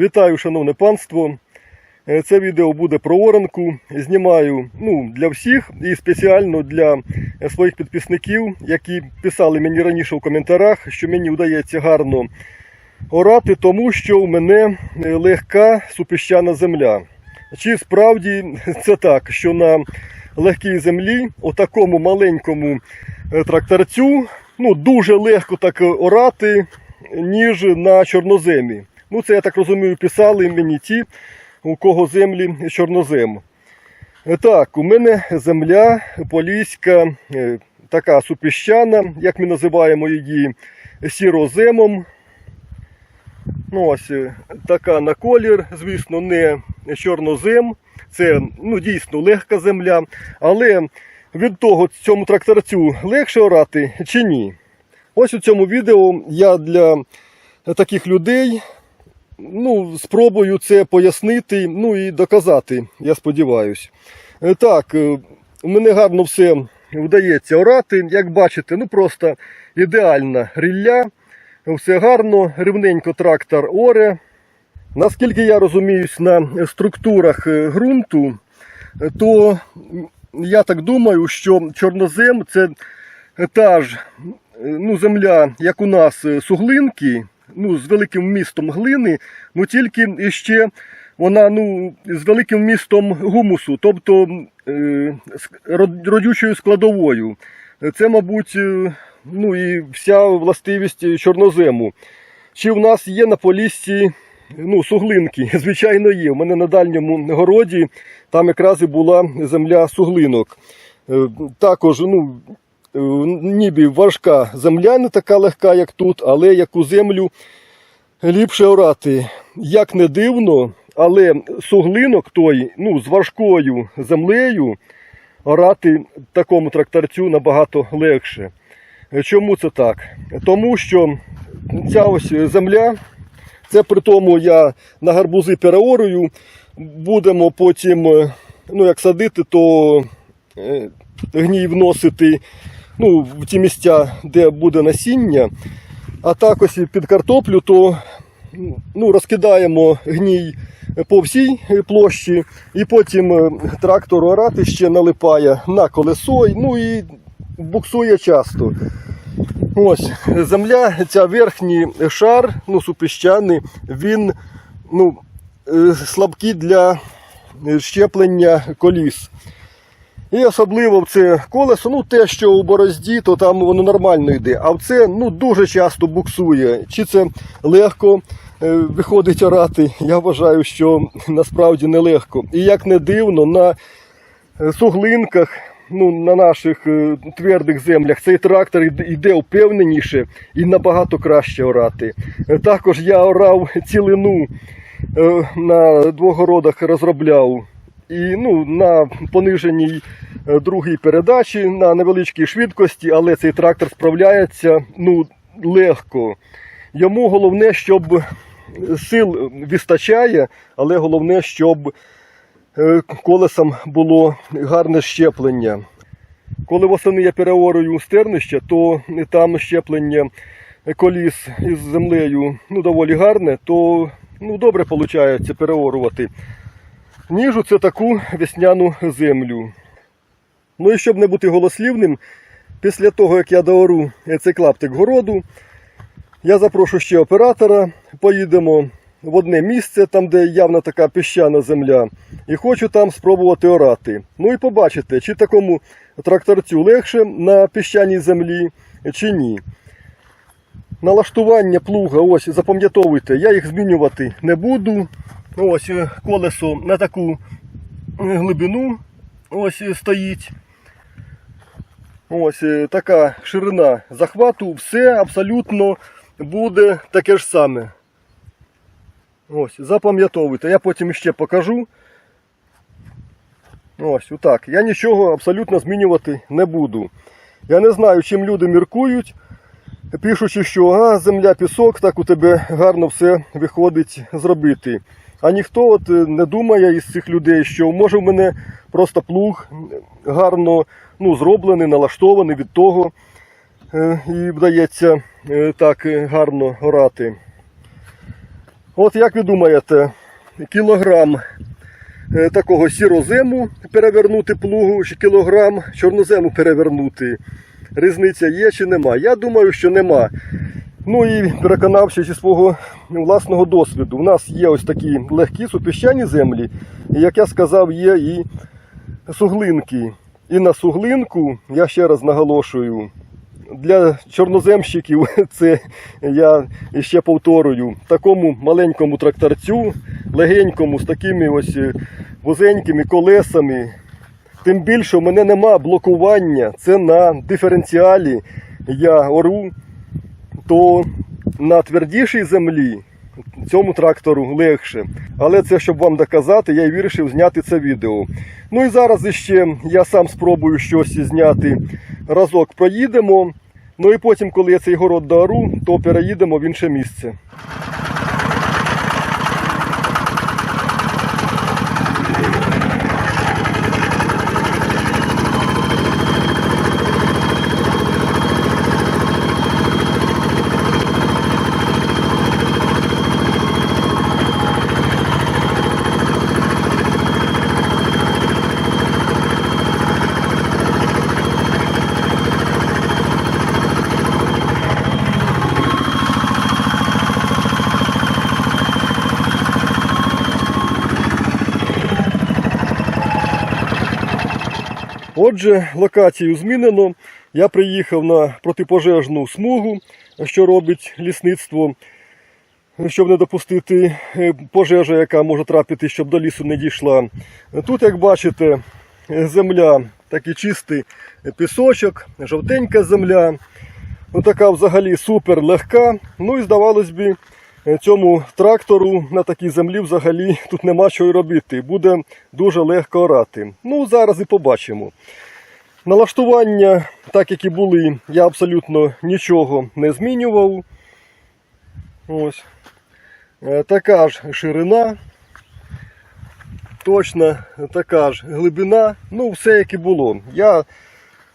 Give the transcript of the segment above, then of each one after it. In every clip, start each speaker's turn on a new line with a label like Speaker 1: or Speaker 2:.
Speaker 1: Вітаю, шановне панство. Е, Це відео буде про оранку. Знімаю ну, для всіх і спеціально для е, своїх підписників, які писали мені раніше в коментарях, що мені вдається гарно орати, тому що у мене е, легка супіщана земля. Чи справді це так, що на легкій землі, у такому маленькому тракторцю, ну, дуже легко так орати, ніж на чорноземі. Ну, це я так розумію, писали мені ті, у кого землі чорнозем. Е, Так, у мене земля поліська, е, така супіщана, як ми називаємо її сіроземом. Ну, ось е, така на колір, звісно, не чорнозем. Це ну, дійсно легка земля. Але від того цьому тракторцю легше орати чи ні? Ось у цьому відео я для таких людей ну, спробую це пояснити, ну і доказати, я сподіваюся. Е, Так, е, мене гарно все вдається орати. Як бачите, ну просто ідеальна рілля. Все гарно, рівненько трактор оре. Наскільки я розуміюсь на структурах е, ґрунту, то я так думаю, що чорнозем це та ж ну, земля, як у нас суглинки, ну, з великим вмістом глини, ну тільки іще вона ну, з великим вмістом гумусу, тобто е, родючою складовою. Це, мабуть, е, ну і вся властивість чорнозему. Чи в нас є на поліссі ну, суглинки? Звичайно, є. У мене на дальньому городі там якраз і була земля суглинок. Е, Також, ну, ніби важка земля, не така легка, як тут, але яку землю ліпше орати. Як не дивно, але суглинок той, ну, з важкою землею орати такому тракторцю набагато легше. Чому це так? Тому що ця ось земля, це при тому я на гарбузи переорую, будемо потім, е, ну як садити, то е, гній вносити ну, в ті місця, де буде насіння. А так і під картоплю, то ну, розкидаємо гній по всій площі, і потім е, трактор орати ще налипає на колесо, ну і буксує часто. Ось земля, ця верхній шар, ну, супіщаний, він ну, е, слабкий для е, щеплення коліс. І особливо в це колесо, ну те, що у борозді, то там воно нормально йде. А в це ну, дуже часто буксує. Чи це легко е, виходить орати? Я вважаю, що насправді нелегко. І як не дивно, на е, суглинках, ну, на наших е, твердих землях цей трактор йде- впевненіше і набагато краще орати. Також я орав цілину на двох городах розробляв. І ну, на пониженій е, другій передачі на невеличкій швидкості, але цей трактор справляється ну, легко. Йому головне, щоб сил вистачає, але головне, щоб е, колесам було гарне щеплення. Коли восени я переорую стернище, то там щеплення коліс із землею ну, доволі гарне, то ну, добре виходить переорувати ніж це таку весняну землю. Ну і щоб не бути голослівним, після того, як я доору цей клаптик городу, я запрошу ще оператора, поїдемо в одне місце, там, де явно така піщана земля, і хочу там спробувати орати. Ну і побачите, чи такому тракторцю легше на піщаній землі, чи ні. Налаштування плуга, ось запам'ятовуйте, я їх змінювати не буду. Ось е, колесо на таку е, глибину ось е, стоїть. Ось така ширина захвату, все абсолютно буде таке ж саме. Ось, запам'ятовуйте, я потім ще покажу. Ось, отак. Я нічого абсолютно змінювати не буду. Я не знаю, чим люди міркують, пишучи, що а, земля, пісок, так у тебе гарно все виходить зробити. А ніхто от е, не думає із цих людей, що може в мене просто плуг гарно ну, зроблений, налаштований від того, е, і вдається е, так гарно орати. От як ви думаєте, кілограм такого сірозему перевернути плугу, чи кілограм чорнозему перевернути? Різниця є чи нема? Я думаю, що нема. Ну і переконавшись зі свого власного досвіду, у нас є ось такі легкі супіщані землі, і як я сказав, є і суглинки. І на суглинку, я ще раз наголошую, для чорноземщиків це я ще повторюю, такому маленькому тракторцю, легенькому, з такими ось е, вузенькими колесами. Тим більше в мене нема блокування, це на диференціалі я ору, то на твердішій землі цьому трактору легше. Але це щоб вам доказати, я й вирішив зняти це відео. Ну і зараз іще я сам спробую щось зняти. Разок проїдемо. Ну і потім, коли я цей город доору, то переїдемо в інше місце. Отже, локацію змінено. Я приїхав на протипожежну смугу, що робить лісництво, щоб не допустити е, пожежу, яка може трапити, щоб до лісу не дійшла. Тут, як бачите, земля такий чистий пісочок, жовтенька земля. Ну, така взагалі супер легка. Ну і здавалось би, цьому трактору на такій землі взагалі тут нема чого й робити. Буде дуже легко орати. Ну, зараз і побачимо. Налаштування, так як і були, я абсолютно нічого не змінював. Ось. Е, Така ж ширина. Точно така ж глибина. Ну, все як і було. Я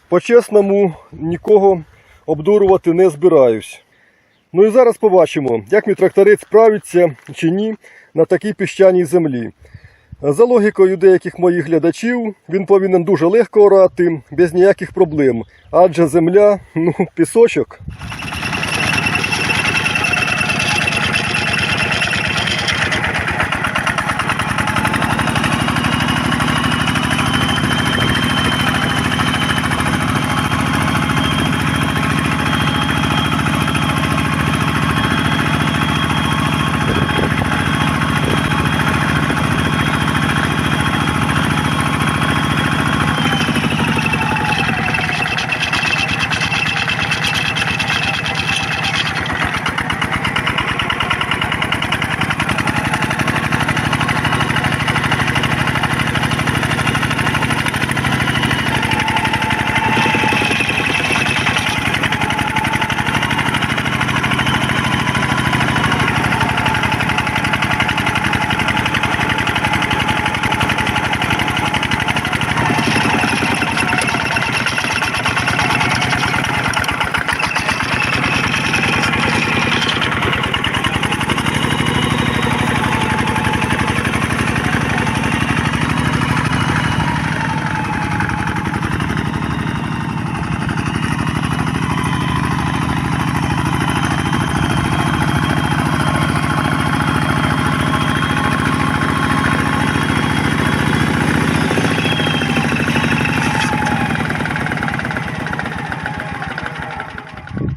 Speaker 1: по-чесному нікого обдурувати не збираюсь. Ну і зараз побачимо, як мій тракторець справиться чи ні на такій піщаній землі. За логікою деяких моїх глядачів, він повинен дуже легко орати, без ніяких проблем. Адже земля, ну, пісочок.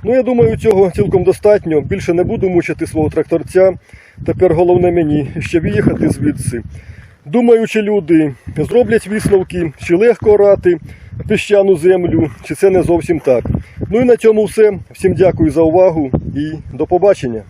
Speaker 1: Ну, я думаю, цього цілком достатньо. Більше не буду мучити свого тракторця. Тепер головне мені ще виїхати звідси. Думаю, чи люди зроблять висновки, чи легко орати піщану землю, чи це не зовсім так. Ну і на цьому все. Всім дякую за увагу і до побачення.